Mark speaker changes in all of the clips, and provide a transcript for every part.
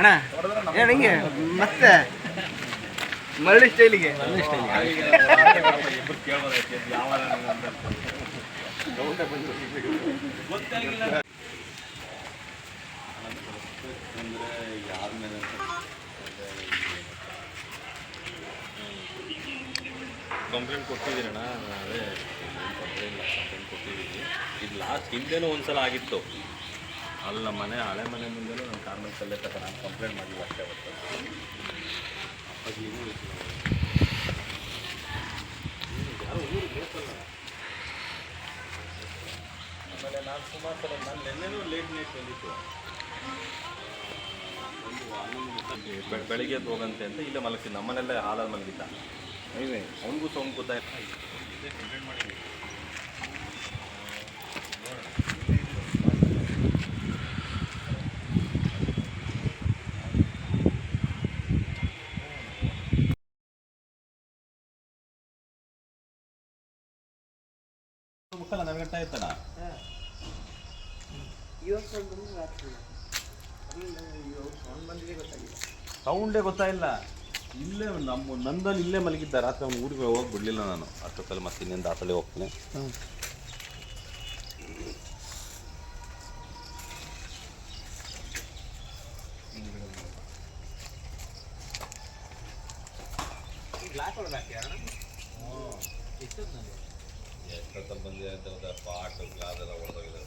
Speaker 1: ಅಣ್ಣ ಏ, ಹಿಂಗೆ? ಮತ್ತೆ? ಮರಳಿ ಸ್ಟೈಲಿಗೆ?
Speaker 2: ಕಂಪ್ಲೇಂಟ್ ಕೊಟ್ಟಿದ್ದೀರಣ್ಣ ಅದೇ ಕಂಪ್ಲೇಂಟ್ ಇಲ್ಲ ಕಂಪ್ಲೇಂಟ್ ಕೊಟ್ಟಿದ್ದೀನಿ ಇದು ಲಾಸ್ಟ್ ಹಿಂದೆನೂ ಒಂದು ಸಲ ಆಗಿತ್ತು. ಅಲ್ಲಿ ನಮ್ಮ ಮನೆ ಹಳೆ ಮನೆ ಮುಂದೆನೂ ನನ್ನ ಕಾರ್ಮೆಂಟ್ ತಕ್ಕ ನಾನು ಕಂಪ್ಲೇಂಟ್ ಮಾಡಿಲ್ಲ ಅಷ್ಟೇ ಅವತ್ತು ಅಪ್ಪಾಜಿ ಯಾರು ಊರು ಊರಿಗೆ ಬೇಕಲ್ಲ ಆಮೇಲೆ ನಾನು ಸುಮಾರು ಸಲ ನಾನು ನಿನ್ನೆನೂ ಲೇಟ್ ನೈಟ್ ಬಂದಿತ್ತು. ಒಂದು ಬೆಳಿಗ್ಗೆ ಎದ್ದು ಹೋಗಂತೆ ಅಂತ ಇಲ್ಲೇ ಮಲಗಿಸಿದ್ದು ನಮ್ಮನೆಲ್ಲೇ ಹಾಲಲ್ಲಿ ಮಲಗಿದ್ದ. ಅವನಿಗೂ ಸೋಂಕು ಗೊತ್ತಾಯ್ತು ಕಂಪ್ಲೇಂಟ್ ಮಾಡಿದ್ವಿ. ಮುಕ್ಕಲ್ಲ ನನಗೆ ಗಂಟ ಸೌಂಡೇ ಗೊತ್ತಾಯಿಲ್ಲ ಇಲ್ಲೇ. ನಮ್ಮ ನಂದನ್ ಇಲ್ಲೇ ಮಲಗಿದ್ದ. ರಾತ್ರಿ ಅವ್ನು ಊರಿಗೆ ಹೋಗಿ ಬಿಡಲಿಲ್ಲ ನಾನು. ಅಷ್ಟೊತ್ತಲ್ಲಿ ಮತ್ತೆ ಇನ್ನೇನು ದಾಸಳೆ ಹೋಗ್ತೀನಿ. ಎಷ್ಟೊತ್ತಲ್ಲಿ ಬಂದಿದೆ ಅಂತ ಒಂದು ಪಾಟು ಗ್ಲಾಸ್ ಎಲ್ಲ ಹೊಡೆದೋಗಿದೆ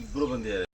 Speaker 2: ಇಬ್ಬರು ಬಂದಿದ್ದಾರೆ.